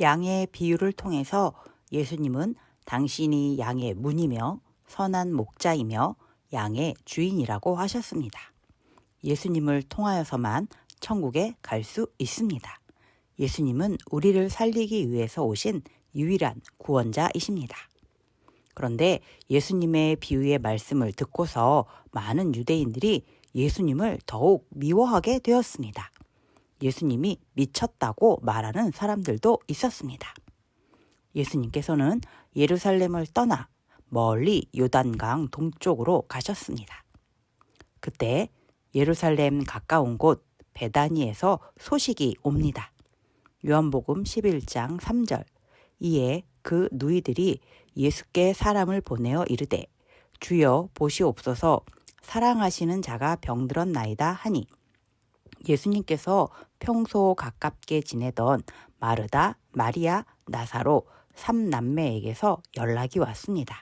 양의 비유를 통해서 예수님은 당신이 양의 문이며 선한 목자이며 양의 주인이라고 하셨습니다. 예수님을 통하여서만 천국에 갈 수 있습니다. 예수님은 우리를 살리기 위해서 오신 유일한 구원자이십니다. 그런데 예수님의 비유의 말씀을 듣고서 많은 유대인들이 예수님을 더욱 미워하게 되었습니다. 예수님이 미쳤다고 말하는 사람들도 있었습니다. 예수님께서는 예루살렘을 떠나 멀리 요단강 동쪽으로 가셨습니다. 그때 예루살렘 가까운 곳 베다니에서 소식이 옵니다. 요한복음 11장 3절 이에 그 누이들이 예수께 사람을 보내어 이르되 주여 보시옵소서 사랑하시는 자가 병들었나이다 하니 예수님께서 평소 가깝게 지내던 마르다, 마리아, 나사로 삼남매에게서 연락이 왔습니다.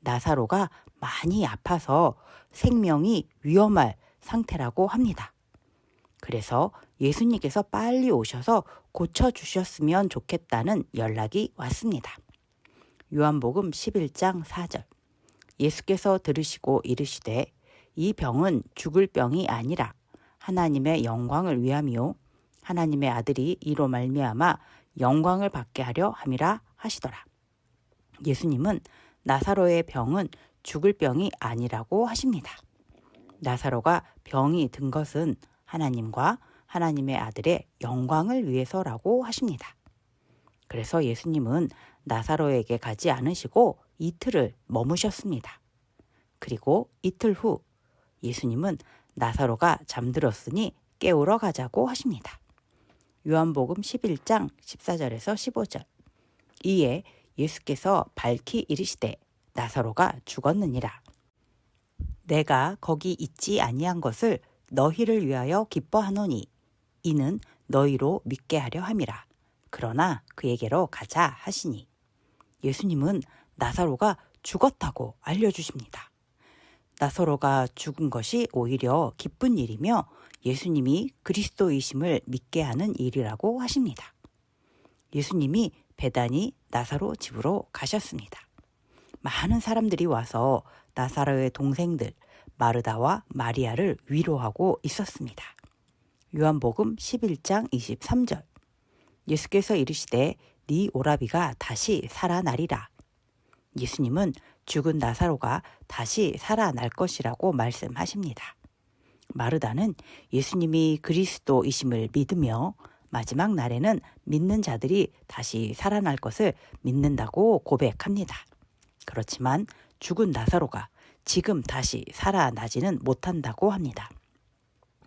나사로가 많이 아파서 생명이 위험할 상태라고 합니다. 그래서 예수님께서 빨리 오셔서 고쳐주셨으면 좋겠다는 연락이 왔습니다. 요한복음 11장 4절 예수께서 들으시고 이르시되 이 병은 죽을 병이 아니라 하나님의 영광을 위함이요 하나님의 아들이 이로 말미암아 영광을 받게 하려 함이라 하시더라. 예수님은 나사로의 병은 죽을 병이 아니라고 하십니다. 나사로가 병이 든 것은 하나님과 하나님의 아들의 영광을 위해서라고 하십니다. 그래서 예수님은 나사로에게 가지 않으시고 이틀을 머무셨습니다. 그리고 이틀 후 예수님은 나사로가 잠들었으니 깨우러 가자고 하십니다. 요한복음 11장 14절에서 15절. 이에 예수께서 밝히 이르시되 나사로가 죽었느니라. 내가 거기 있지 아니한 것을 너희를 위하여 기뻐하노니 이는 너희로 믿게 하려 함이라. 그러나 그에게로 가자 하시니 예수님은 나사로가 죽었다고 알려주십니다. 나사로가 죽은 것이 오히려 기쁜 일이며 예수님이 그리스도이심을 믿게 하는 일이라고 하십니다. 예수님이 배단이 나사로 집으로 가셨습니다. 많은 사람들이 와서 나사로의 동생들 마르다와 마리아를 위로하고 있었습니다. 요한복음 11장 23절 예수께서 이르시되 네 오라비가 다시 살아나리라. 예수님은 죽은 나사로가 다시 살아날 것이라고 말씀하십니다. 마르다는 예수님이 그리스도이심을 믿으며 마지막 날에는 믿는 자들이 다시 살아날 것을 믿는다고 고백합니다. 그렇지만 죽은 나사로가 지금 다시 살아나지는 못한다고 합니다.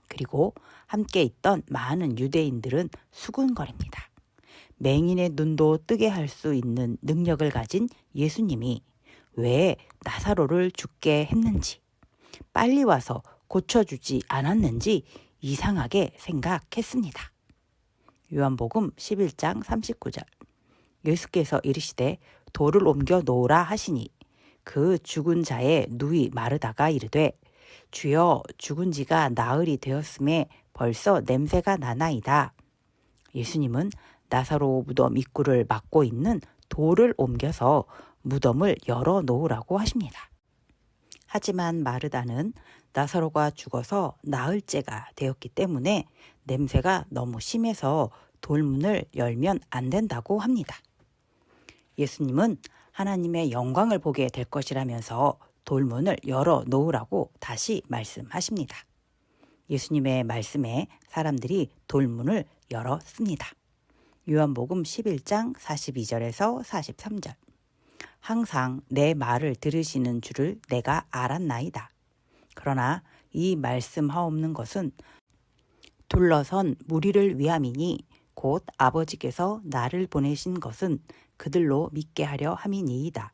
그리고 함께 있던 많은 유대인들은 수군거립니다. 맹인의 눈도 뜨게 할 수 있는 능력을 가진 예수님이 왜 나사로를 죽게 했는지, 빨리 와서 고쳐주지 않았는지 이상하게 생각했습니다. 요한복음 11장 39절 예수께서 이르시되 돌을 옮겨 놓으라 하시니 그 죽은 자의 누이 마르다가 이르되 주여 죽은 지가 나흘이 되었음에 벌써 냄새가 나나이다. 예수님은 나사로 무덤 입구를 막고 있는 돌을 옮겨서 무덤을 열어 놓으라고 하십니다. 하지만 마르다는 나사로가 죽어서 나흘째가 되었기 때문에 냄새가 너무 심해서 돌문을 열면 안 된다고 합니다. 예수님은 하나님의 영광을 보게 될 것이라면서 돌문을 열어 놓으라고 다시 말씀하십니다. 예수님의 말씀에 사람들이 돌문을 열었습니다. 요한복음 11장 42절에서 43절. 항상 내 말을 들으시는 줄을 내가 알았나이다. 그러나 이 말씀하옵는 것은 둘러선 무리를 위함이니 곧 아버지께서 나를 보내신 것은 그들로 믿게 하려 함이니이다.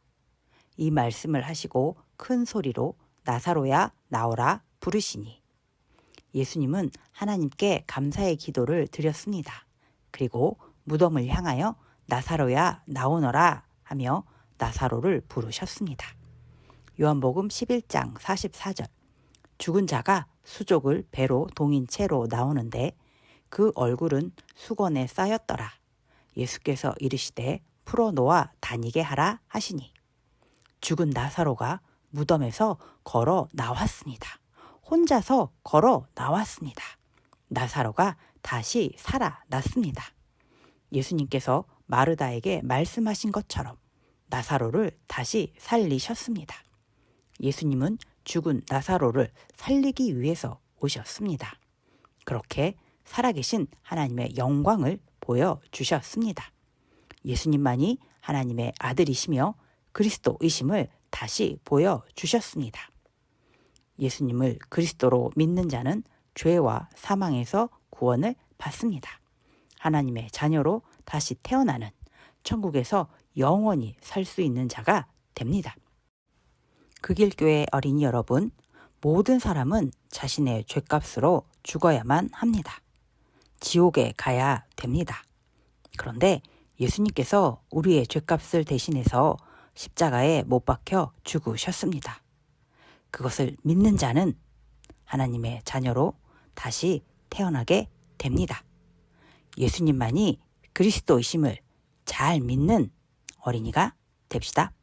이 말씀을 하시고 큰 소리로 나사로야 나오라 부르시니 예수님은 하나님께 감사의 기도를 드렸습니다. 그리고 무덤을 향하여 나사로야 나오너라 하며 나사로를 부르셨습니다. 요한복음 11장 44절 죽은 자가 수족을 배로 동인 채로 나오는데 그 얼굴은 수건에 쌓였더라. 예수께서 이르시되 풀어 놓아 다니게 하라 하시니 죽은 나사로가 무덤에서 걸어 나왔습니다. 혼자서 걸어 나왔습니다. 나사로가 다시 살아났습니다. 예수님께서 마르다에게 말씀하신 것처럼 나사로를 다시 살리셨습니다. 예수님은 죽은 나사로를 살리기 위해서 오셨습니다. 그렇게 살아계신 하나님의 영광을 보여주셨습니다. 예수님만이 하나님의 아들이시며 그리스도이심을 다시 보여주셨습니다. 예수님을 그리스도로 믿는 자는 죄와 사망에서 구원을 받습니다. 하나님의 자녀로 다시 태어나는 천국에서 영원히 살 수 있는 자가 됩니다. 극일교회 어린이 여러분, 모든 사람은 자신의 죄값으로 죽어야만 합니다. 지옥에 가야 됩니다. 그런데 예수님께서 우리의 죄값을 대신해서 십자가에 못 박혀 죽으셨습니다. 그것을 믿는 자는 하나님의 자녀로 다시 태어나게 됩니다. 예수님만이 그리스도이심을 잘 믿는 어린이가 됩시다.